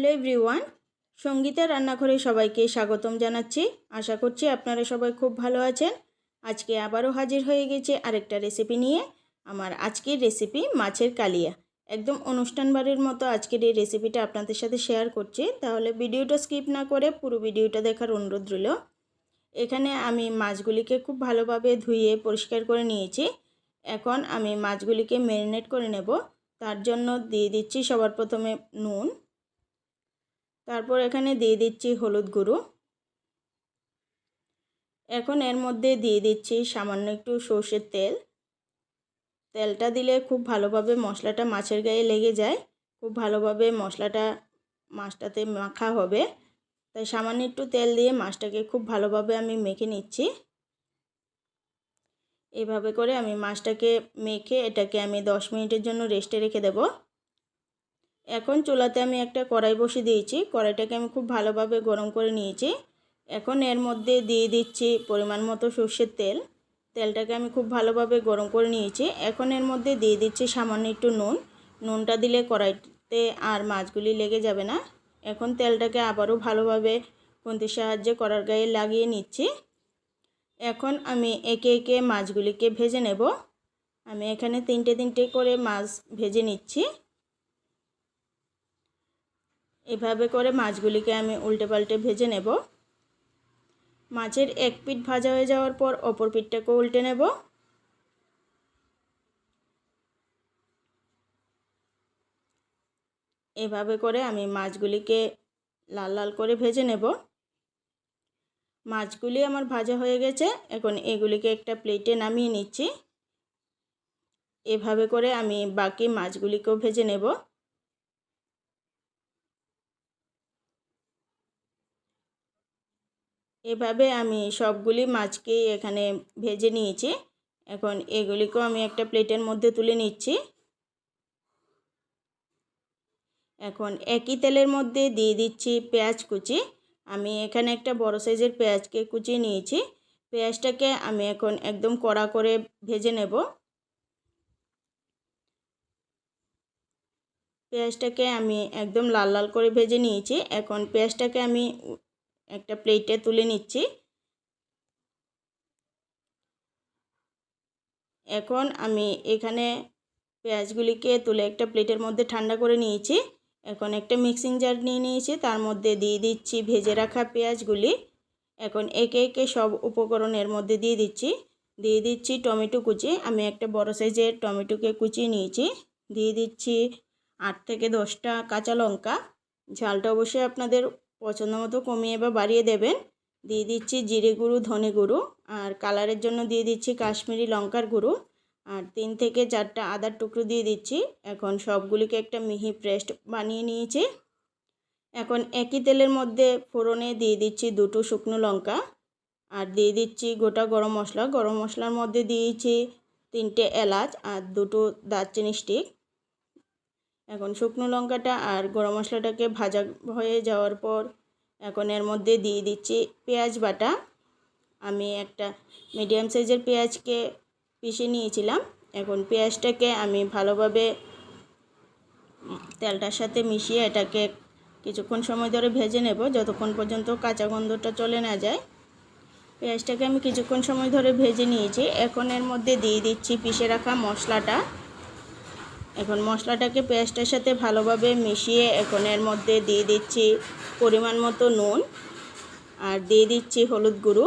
Hello everyone Sangeeta রান্নাঘরে সবাইকে স্বাগতম জানাচ্ছি। আশা করছি আপনারা সবাই খুব ভালো আছেন। আজকে আবারও হাজির হয়ে গেছে আরেকটা রেসিপি নিয়ে। আমার আজকের রেসিপি মাছের কালিয়া। একদম অনুষ্ঠান বাড়ির মতো আজকের এই রেসিপিটা আপনাদের সাথে শেয়ার করছি। তাহলে ভিডিওটা স্কিপ না করে পুরো ভিডিওটা দেখার অনুরোধ রইল। এখানে আমি মাছগুলিকে খুব ভালোভাবে ধুয়ে পরিষ্কার করে নিয়েছি। এখন আমি মাছগুলিকে ম্যারিনেট করে নেব। তার জন্য দিয়ে দিচ্ছি সবার প্রথমে নুন। তারপর এখানে দিয়ে দিচ্ছি হলুদ গুঁড়ো। এখন এর মধ্যে দিয়ে দিচ্ছি সামান্য একটু সর্ষের তেল। তেলটা দিলে খুব ভালোভাবে মশলাটা মাছের গায়ে লেগে যায়। খুব ভালোভাবে মশলাটা মাছটাতে মাখা হবে। তাই সামান্য একটু তেল দিয়ে মাছটাকে খুব ভালোভাবে আমি মেখে নিচ্ছি। এভাবে করে আমি মাছটাকে মেখে এটাকে আমি দশ মিনিটের জন্য রেস্টে রেখে দেব। এখন চুলাতে আমি একটা কড়াই বসে দিয়েছি। কড়াইটাকে আমি খুব ভালোভাবে গরম করে নিয়েছি। এখন এর মধ্যে দিয়ে দিচ্ছি পরিমাণ মতো সর্ষের তেল। তেলটাকে আমি খুব ভালোভাবে গরম করে নিয়েছি। এখন এর মধ্যে দিয়ে দিচ্ছি সামান্য একটু নুন। নুনটা দিলে কড়াইতে আর মাছগুলি লেগে যাবে না। এখন তেলটাকে আবারও ভালোভাবে খুন্তির সাহায্যে কড়ার গায়ে লাগিয়ে নিচ্ছি। এখন আমি একে একে মাছগুলিকে ভেজে নেব। আমি এখানে তিনটে তিনটে করে মাছ ভেজে নিচ্ছি। এভাবে করে মাছগুলিকে আমি উল্টে পাল্টে ভেজে নেব। মাছের এক পিঠ ভাজা হয়ে যাওয়ার পর অপর পিঠটাকেও উল্টে নেব। এভাবে করে আমি মাছগুলিকে লাল লাল করে ভেজে নেব। মাছগুলি আমার ভাজা হয়ে গেছে, এখন এগুলিকে একটা প্লেটে নামিয়ে নিচ্ছি। এভাবে করে আমি বাকি মাছগুলিকেও ভেজে নেব। এভাবে আমি সবগুলি মাছকে এখানে ভেজে নিয়েছি। এখন এগুলিকেও আমি একটা প্লেটের মধ্যে তুলে নিচ্ছি। এখন একই তেলের মধ্যে দিয়ে দিচ্ছি পেঁয়াজ কুচি। আমি এখানে একটা বড় সাইজের পেঁয়াজকে কুচিয়ে নিয়েছি। পেঁয়াজটাকে আমি এখন একদম কড়া করে ভেজে নেব। পেঁয়াজটাকে আমি একদম লাল লাল করে ভেজে নিয়েছি। এখন পেঁয়াজটাকে আমি একটা প্লেটে তুলে নিচ্ছি। এখন আমি এখানে পেঁয়াজগুলিকে তুলে একটা প্লেটের মধ্যে ঠান্ডা করে নিয়েছি। এখন একটা মিক্সিং জার নিয়ে নিয়েছি, তার মধ্যে দিয়ে দিচ্ছি ভেজে রাখা পেঁয়াজগুলি। এখন একে একে সব উপকরণের মধ্যে দিয়ে দিচ্ছি। দিয়ে দিচ্ছি টমেটো কুচি, আমি একটা বড় সাইজের টমেটোকে কুচিয়ে নিয়েছি। দিয়ে দিচ্ছি আট থেকে দশটা কাঁচা লঙ্কা, ঝালটা অবশ্যই আপনাদের পছন্দ মতো কমিয়ে বা বাড়িয়ে দেবেন। দিয়ে দিচ্ছি জিরে গুঁড়ো, ধনে গুঁড়ো আর কালারের জন্য দিয়ে দিচ্ছি কাশ্মীরি লঙ্কার গুঁড়ো। আর তিন থেকে চারটা আদার টুকরো দিয়ে দিচ্ছি। এখন সবগুলিকে একটা মিহি পেস্ট বানিয়ে নিয়েছি। এখন একই তেলের মধ্যে ফোড়নে দিয়ে দিচ্ছি দুটো শুকনো লঙ্কা। আর দিয়ে দিচ্ছি গোটা গরম মশলা। গরম মশলার মধ্যে দিয়েছি তিনটে এলাচ আর দুটো দারচিনি স্টিক এখন শুকনো লঙ্কাটা আর গরম মশলাটাকে ভাজা হয়ে যাওয়ার পর এখন এর মধ্যে দিয়ে দিচ্ছি পেঁয়াজ বাটা। আমি একটা মিডিয়াম সাইজের পেঁয়াজকে পিষে নিয়েছিলাম। এখন পেঁয়াজটাকে আমি ভালোভাবে তেলটার সাথে মিশিয়ে এটাকে কিছুক্ষণ সময় ধরে ভেজে নেব, যতক্ষণ পর্যন্ত কাঁচা গন্ধটা চলে না যায়। পেঁয়াজটাকে আমি কিছুক্ষণ সময় ধরে ভেজে নিয়েছি। এখন এর মধ্যে দিয়ে দিচ্ছি পিষে রাখা মশলাটা। এখন মশলাটাকে পেঁয়াজটার সাথে ভালোভাবে মিশিয়ে এখন এর মধ্যে দিয়ে দিচ্ছি পরিমাণ মতো নুন আর দিয়ে দিচ্ছি হলুদ গুঁড়ো।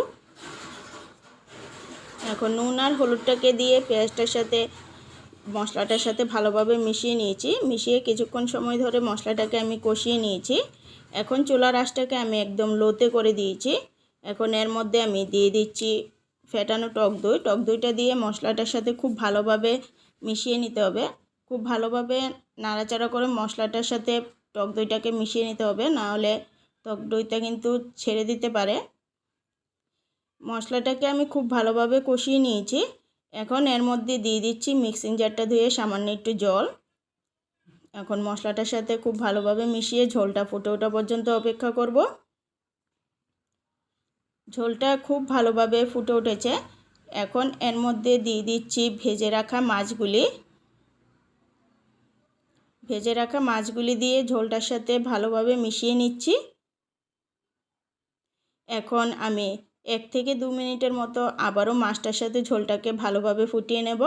এখন নুন আর হলুদটাকে দিয়ে পেঁয়াজটার সাথে, মশলাটার সাথে ভালোভাবে মিশিয়ে নিয়েছি। মিশিয়ে কিছুক্ষণ সময় ধরে মশলাটাকে আমি কষিয়ে নিয়েছি। এখন চুলার আঁশটাকে আমি একদম লোতে করে দিয়েছি। এখন এর মধ্যে আমি দিয়ে দিচ্ছি ফেটানো টক দই। টক দইটা দিয়ে মশলাটার সাথে খুব ভালোভাবে মিশিয়ে নিতে হবে। খুব ভালোভাবে নাড়াচাড়া করে মশলাটার সাথে টক দইটাকে মিশিয়ে নিতে হবে, না হলে টক দইটা কিন্তু ছেড়ে দিতে পারে। মশলাটাকে আমি খুব ভালোভাবে কষিয়ে নিয়েছি। এখন এর মধ্যে দিয়ে দিচ্ছি মিক্সিং জারটা ধুয়ে সামান্য একটু জল। এখন মশলাটার সাথে খুব ভালোভাবে মিশিয়ে ঝোলটা ফুটে ওঠা পর্যন্ত অপেক্ষা করব। ঝোলটা খুব ভালোভাবে ফুটে উঠেছে। এখন এর মধ্যে দিয়ে দিচ্ছি ভেজে রাখা মাছগুলি। ভেজে রাখা মাছগুলি দিয়ে ঝোলটার সাথে ভালোভাবে মিশিয়ে নিচ্ছি। এখন আমি এক থেকে দু মিনিটের মতো আবারও মাছটার সাথে ঝোলটাকে ভালোভাবে ফুটিয়ে নেব।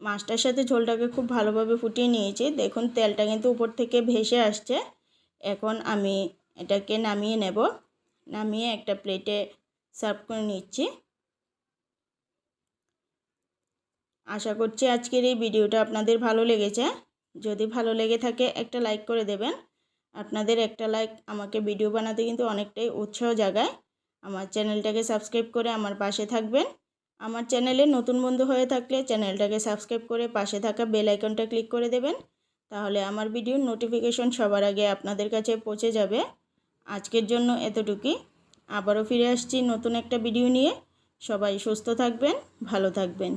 মাছটার সাথে ঝোলটাকে খুব ভালোভাবে ফুটিয়ে নিয়েছি। দেখুন, তেলটা কিন্তু উপর থেকে ভেসে আসছে। এখন আমি এটাকে নামিয়ে নেব। নামিয়ে একটা প্লেটে সার্ভ করে নিচ্ছি। আশা করছি আজকের এই ভিডিওটা আপনাদের ভালো লেগেছে। যদি ভালো লেগে থাকে, একটা লাইক করে দেবেন। আপনাদের একটা লাইক আমাকে ভিডিও বানাতে কিন্তু অনেকটাই উৎসাহ জাগায়। আমার চ্যানেলটাকে সাবস্ক্রাইব করে আমার পাশে থাকবেন। আমার চ্যানেলে নতুন বন্ধু হয়ে থাকলে চ্যানেলটাকে সাবস্ক্রাইব করে পাশে থাকা বেল আইকনটা ক্লিক করে দেবেন। তাহলে আমার ভিডিওর নোটিফিকেশন সবার আগে আপনাদের কাছে পৌঁছে যাবে। আজকের জন্য এতটুকুই। আবারও ফিরে আসছি নতুন একটা ভিডিও নিয়ে। সবাই সুস্থ থাকবেন, ভালো থাকবেন।